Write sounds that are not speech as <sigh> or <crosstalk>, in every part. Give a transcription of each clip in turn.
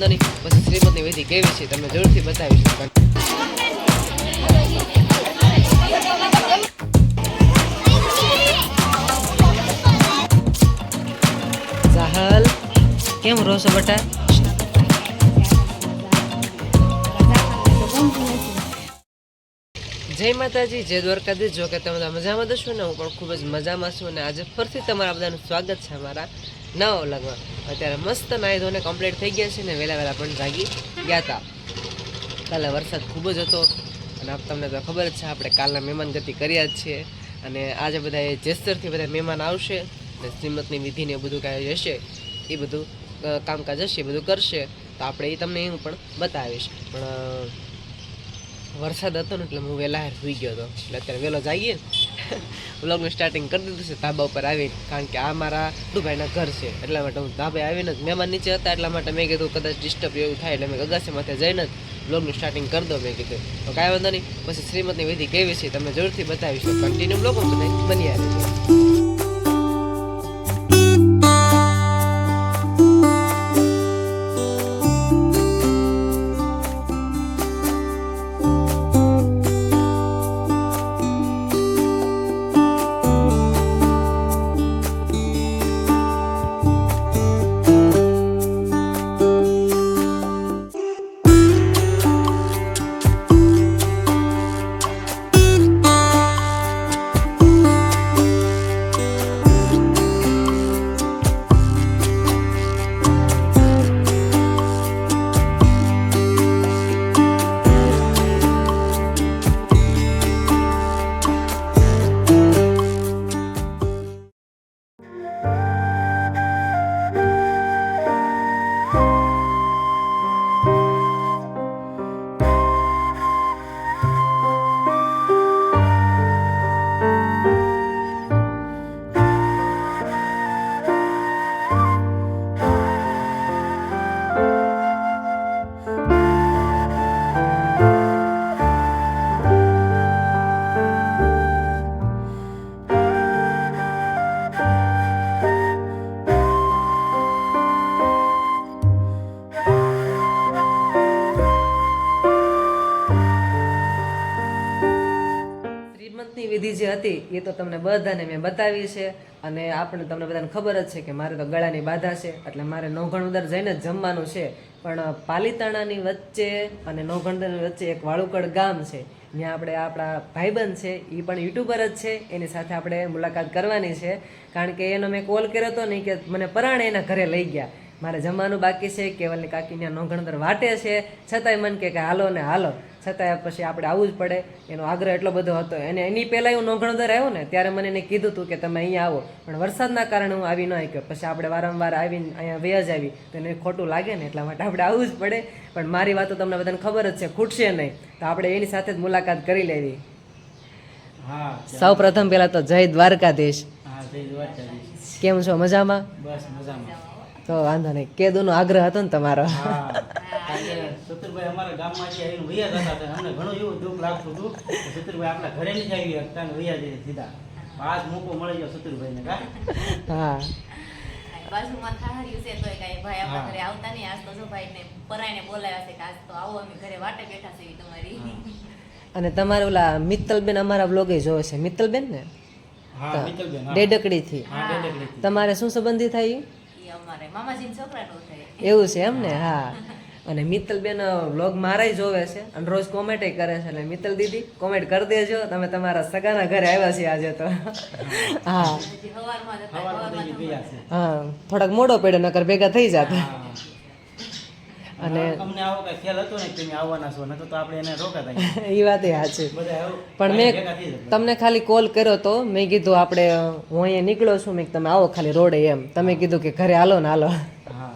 વાંધો પછી શ્રીમતની વિધિ કેવી છે તમને જરૂરથી બતાવીશું સાહલ, કેમ રહો છો બટા? જય માતાજી, જય દ્વારકાધીશ. જો કે તમે મજામાં દશો ને, હું પણ ખૂબ જ મજામાં છું અને આજે ફરીથી તમારા બધાનું સ્વાગત છે અમારા નવા લગભગ અત્યારે મસ્ત નાહી ધોને કમ્પ્લીટ થઈ ગયા છે ને વહેલા વહેલા પણ જાગી ગયા હતા કાલે વરસાદ ખૂબ જ હતો અને આપ તમને તો ખબર જ છે, આપણે કાલના મહેમાન ગતિ કર્યા જ છીએ. અને આજે બધા એ જેસ્તરથી બધા મહેમાન આવશે અને શ્રીમતની વિધિને બધું કાંઈ હશે, એ બધું કામકાજ હશે, એ બધું કરશે. તો આપણે એ તમને હું પણ બતાવીશ. પણ વરસાદ હતો ને એટલે હું વહેલા સુઈ ગયો હતો. એટલે અત્યારે વહેલો જઈએ બ્લોગનું સ્ટાર્ટિંગ કરી દીધું છે, ધાબા ઉપર આવીને. કારણ કે આ મારા દુભાઈના ઘર છે, એટલા માટે હું ધાબે આવીને જ મહેમાન નીચે હતા, એટલા માટે મેં કીધું કદાચ ડિસ્ટર્બ એવું થાય એટલે મેં અગાસી માથે જઈને જ બ્લોગનું સ્ટાર્ટિંગ કરી દો મેં કીધું. તો કાંઈ વાંધો નહીં, પછી શ્રીમતની વિધિ કેવી છે, તમે જરૂરથી બતાવીશું કન્ટિન્યુ બ્લોગ બની આવે જે હતી એ તો તમને બધાને મેં બતાવી છે અને આપણે તમને બધાને ખબર જ છે કે મારે તો ગળાની બાધા છે, એટલે મારે નવઘણુદર જઈને જ જમવાનું છે. પણ પાલીતાણાની વચ્ચે અને નોઘણદરની વચ્ચે એક વાળુકડ ગામ છે. ત્યાં આપણે આપણા ભાઈબંધ છે એ પણ યુટ્યુબર જ છે. એની સાથે આપણે મુલાકાત કરવાની છે. કારણ કે એનો મેં કોલ કર્યો હતો નહીં કે મને પરાણે એના ઘરે લઈ ગયા. મારે જમવાનું બાકી છે, કેવલની કાકી ત્યાં નોંધણદર વાટે છે. છતાંય મન કે હાલો ને હાલો. છતાંય પછી આપણે આવવું જ પડે. એનો આગ્રહ એટલો બધો હતો. અને એની પહેલાં હું નોંધણદર આવ્યો ને ત્યારે મને એને કીધું હતું કે તમે અહીંયા આવો. પણ વરસાદના કારણે હું આવી ન શક્યો પછી આપણે વારંવાર આવીને અહીંયા વ્યાજ આવી. તો એને ખોટું લાગે ને એટલા માટે આપણે આવવું જ પડે. પણ મારી વાતો તમને બધાને ખબર જ છે ખૂટશે નહીં. તો આપણે એની સાથે જ મુલાકાત કરી લેવી. હા સૌ પ્રથમ પહેલાં તો જય દ્વારકાધીશ. કેમ છો? મજામાં? બસ મજામાં. તો વાંધો નહીં. કેદુનો આગ્રહ હતો ને તમારો. સતુરભાઈ અમારા ગામમાંથી આવીને વૈયા જતા હતા. અમને ઘણું એવું દુઃખ લાગતું હતું કે સતુરભાઈ આપણા ઘરે નથી આવી શકતા ને વૈયા જઈએ સીધા. આજ મોકો મળી ગયો સતુરભાઈને કા? હા. બાજુમાં થાહર્યું છે તોય કાંઈ ભાઈ આપણા ઘરે આવતા નહીં. આજ તો જો ભાઈને પરાઈને બોલાવ્યા છે કે આજ તો આવો અમે ઘરે વાટે બેઠા છે તમારી. અને તમારે ઓલા મિત્તલબેન અમારા બ્લોગે જોવે છે. મિત્તલબેન ને? ડેડકડી ડેડકડીથી. તમારે શું સંબંધી થાય અમારે થાય. એવું છે એમ ને? હા. અને મિત્તલબેન વ્લોગ મારાય જોવે છે અને રોજ કોમેન્ટ કરે છે. એટલે મિત્તલ દીદી કોમેન્ટ કરી દેજો. તમે તમારા સગાના ઘરે આવ્યા છે આજે તો. હા. હા થોડાક મોડો પડ્યો નકર ભેગા થઈ જાત. અને અમને આવો કઈ ખ્યાલ હતો ને કે તમે આવવાના છો? નતો તો આપણે એને રોકાતા <laughs> એ વાત સાચી બધા પણ મેં. તમને ખાલી કોલ કર્યો તો મેં કીધું આપણે હું અહીંયા નીકળ્યો છું. મેં તમે આવો ખાલી રોડે એમ. તમે કીધું કે ઘરે હાલો ને હાલો. હા.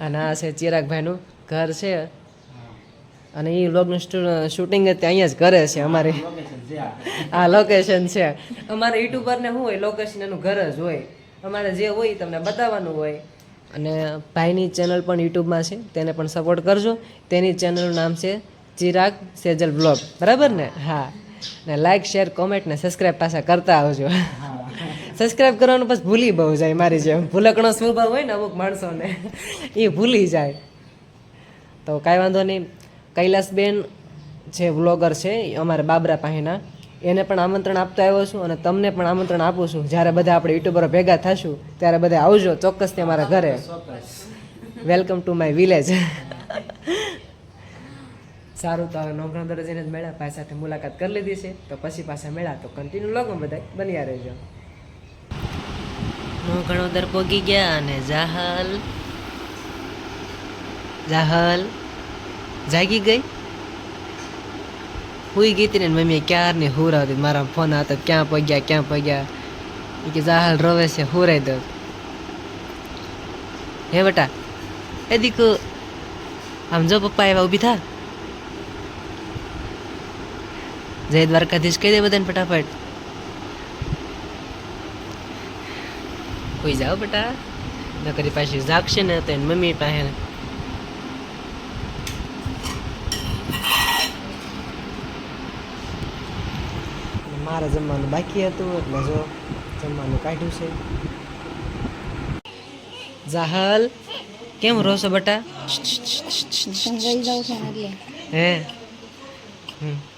અને આ છે ચિરાગભાઈનું ઘર છે. અને એ વ્લોગનું શૂટિંગ અહીંયા જ કરે છે અમારે. આ. લોકેશન છે. અમારે યુટ્યુબરને શું હોય લોકેશન એનું ઘર જ હોય. અમારે જે હોય તમને બતાવવાનું હોય. અને ભાઈની ચેનલ પણ યુટ્યુબમાં છે તેને પણ સપોર્ટ કરજો. તેની ચેનલનું નામ છે ચિરાગ સેજલ બ્લોગ બરાબર ને? હા. ને લાઇક શેર કોમેન્ટ ને સબસ્ક્રાઈબ પાછા કરતા આવજો. હા સબસ્ક્રાઇબ કરવાનું પછી ભૂલી બહુ જાય મારી જેમ. ભૂલકણો સ્વભાવ હોય ને અમુક માણસોને, એ ભૂલી જાય. તો કાંઈ વાંધો નહીં. કૈલાસબેન જે વ્લોગર છે અમારા બાબરા પાસેના એને પણ આમંત્રણ આપતો આવ્યો છું અને તમને પણ આમંત્રણ આપું છું. જ્યારે બધા આપણે યુટ્યુબરો ભેગા થશું, ત્યારે બધા આવજો ચોક્કસથી અમારા ઘરે. ચોક્કસ વેલકમ ટુ માય વિલેજ સારું, તો હવે નોકરા દરજીને જ મેળા ભાઈ સાથે મુલાકાત કરી લીધી છે. તો પછી પાછા મેળા, તો કન્ટિન્યુ લોકો બધા બન્યા રહેજો. ઘણો દર પોગી ગયા અને જાહલ જાહલ જાગી ગઈ. હુઈ ગઈ હતી ને મમ્મીએ ક્યારની હુરાવતી મારા ફોન હતો ક્યાં પગ્યા ક્યાં પગ્યા? એ કે જાહલ રોવે છે, હુરાઈ દો. હે બેટા, એ દીકુ, આમ જો પપ્પા એવા ઊભી થા? જય દ્વારકાધીશ કહી દે બધાને ફટાફટ. કોઈ જાઓ બેટા. નકરી પાછી જાગશે ને તો એની મમ્મી પાસે. મારે જમવાનું બાકી હતું એટલે જો જમવાનું કાઢ્યું છે. જાહલ કેમ રહો બેટા? છું એટલે હે? હમ.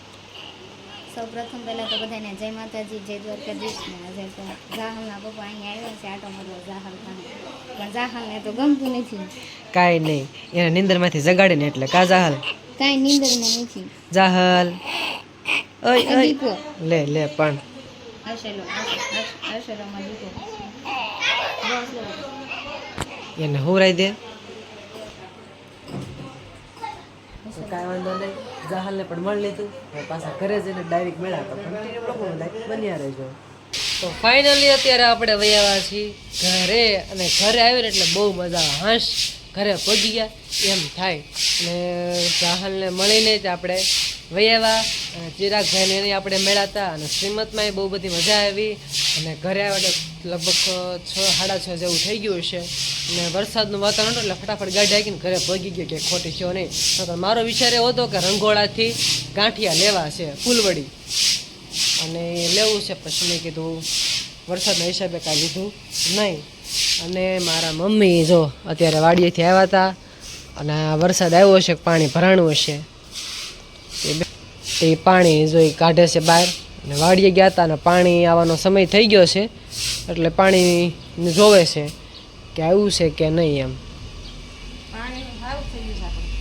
સૌ પ્રથમ પહેલાં તો બધાને જય માતાજી જય દ્વારકાધીશ ને આજે તો જાહલના પપ્પા અહીંયા આવ્યા છે આટો મારવા જાહલ પણ જાહલને તો ગમતું નથી. કાંઈ નહીં એને નિંદરમાંથી જગાડીને એટલે કા જાહલ? કાંઈ નીંદરને નથી. જાહલ. ઓય ઓય. લે લે પણ. હસેલો હસેલોમાં દીકો બસ લો. એને હુરાઈ દે. કાંઈ વાંધો નહીં. જાહલને પણ મળી લીધું. પાછા ઘરે જઈને ડાયરેક્ટ મળ્યા તો કન્ટિન્યુ લોકો બન્યા રહેજો. તો ફાઇનલી અત્યારે આપણે વૈયાવા છીએ ઘરે અને ઘરે આવીને એટલે બહુ મજા હાશ. ઘરે પહોંચી ગયા. એમ થાય. અને જાહલને મળીને જ આપણે વૈયાવા, અને ચિરાગભાઈને એને આપણે મળ્યા અને શ્રીમતમાં બહુ બધી મજા આવી. અને ઘરે આવ્યા લગભગ છ, સાડા છ જેવું થઈ ગયું હશે. અને વરસાદનું વાતાવરણ એટલે ફટાફટ ગાડી હાકીને ઘરે ભગી ગયો કે ખોટી થયો નહીં. તો મારો વિચાર એવો હતો કે રંગોળાથી ગાંઠિયા લેવા છે, ફૂલવડી. અને લેવું છે, પછી મેં કીધું વરસાદના હિસાબે કાંઈ લીધું નહીં. અને મારા મમ્મી જો અત્યારે વાડીએથી આવ્યા હતા અને વરસાદ આવ્યો હશે પાણી ભરાણું હશે. બે- એ પાણી જોઈ કાઢે છે બહાર. અને વાડીએ ગયા હતા અને પાણી આવવાનો સમય થઈ ગયો છે. એટલે પાણી જોવે છે કે આવ્યું છે કે નહીં એમ.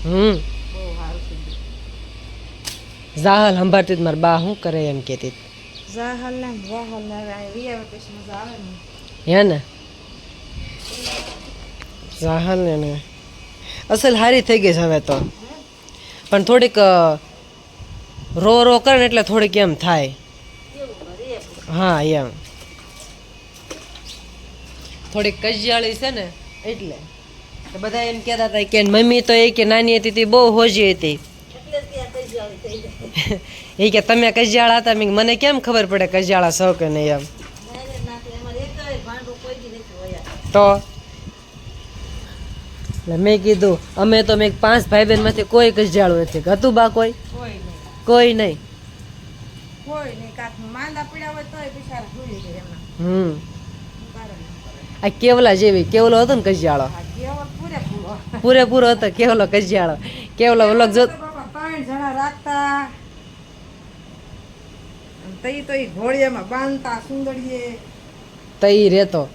હમ. જાહલ સંભાળતી મારા બા શું કરે એમ કહેતી હે ને? જાહલ ને અસલ હારી થઈ ગઈ છે હવે તો. પણ થોડીક રો રો કરે ને એટલે થોડીક એમ થાય. હા, એમ. થોડીક કજિયાળી છે ને, એટલે. બધા એમ કહેતા હતા કે મમ્મી તો એ કે નાની હતી બહુ હોજી હતી. <laughs> એ કે તમે કજિયાળા હતા મને કેમ ખબર પડે કજિયાળા છો કે નહીં? એમ. તો એટલે મેં કીધું, અમે તો મેં પાંચ ભાઈ બહેનમાંથી કોઈ કજિયાળું નથી. હતું બા કોઈ. કોઈ નહીં. હમ. આ કેવલા જેવી કેવલો હતો ને કજિયાળો? પૂરેપૂરો. હતો કેવલો કજિયાળો. કેવલો ઓલો જો ત્રણ જણા રાખતા. તઈ તો ઈ ઘોડિયામાં બાંધતા સુંદરીએ તઈ રહેતો.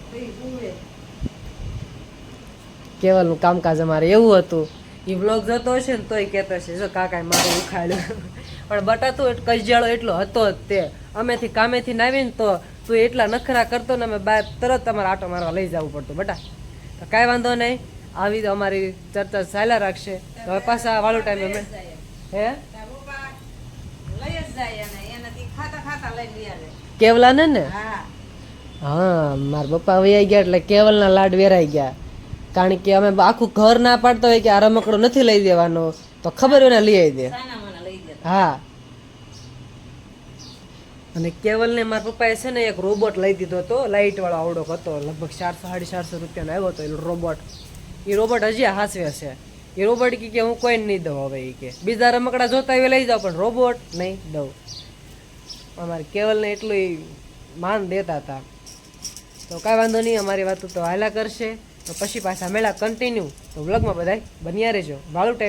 કેવલનું કામકાજ અમારે એવું હતું. એ બ્લોગ જતો હશે ને તોય કહેતો હશે જો કાકા મારું ઉખાડ્યું. પણ બટાતો કજિયાળો એટલો હતો તે. અમેથી કામેથી નાવીને તો તું એટલા નખરા કરતો ને અમે બહાર તરત તમારે આટો મારવા લઈ જવું પડતું, બટા. તો કાંઈ વાંધો નહીં. આવી અમારી ચર્ચા ચાલ્યા રાખશે. તો હવે પાછા વાળો ટાઈમ અમે હે? એને કેવલા ને ને? હા, મારા પપ્પા વૈયા ગયા એટલે કેવલના લાડ વેરાઈ ગયા. કારણ કે અમે આખું ઘર ના પાડતા હોય કે આ રમકડું નથી લઈ દેવાનો. તો ખબર હોય ને લઈ આવી દે. હા. અને કેવલને મારા પપ્પાએ છે ને એક રોબોટ લઈ દીધો હતો લાઇટ વાળો આવડો હતો, લગભગ ચારસો, સાડી ચારસો રૂપિયાનો આવ્યો હતો એ રોબોટ એ રોબોટ હજી હાસવે છે. એ રોબોટ કી કે હું કોઈને નહીં દઉં હવે એ કે. બીજા રમકડા જોતા એ લઈ જાઓ, પણ રોબોટ નહીં દઉં. અમારે કેવલને એટલું માન દેતા હતા. તો કાંઈ વાંધો નહીં, અમારી વાતો તો હાલા કરશે. તો પછી પાછા મેળા કન્ટિન્યુ તો વ્લોગમાં બધાય બન્યા રહેજો. વાળું ટાઈમ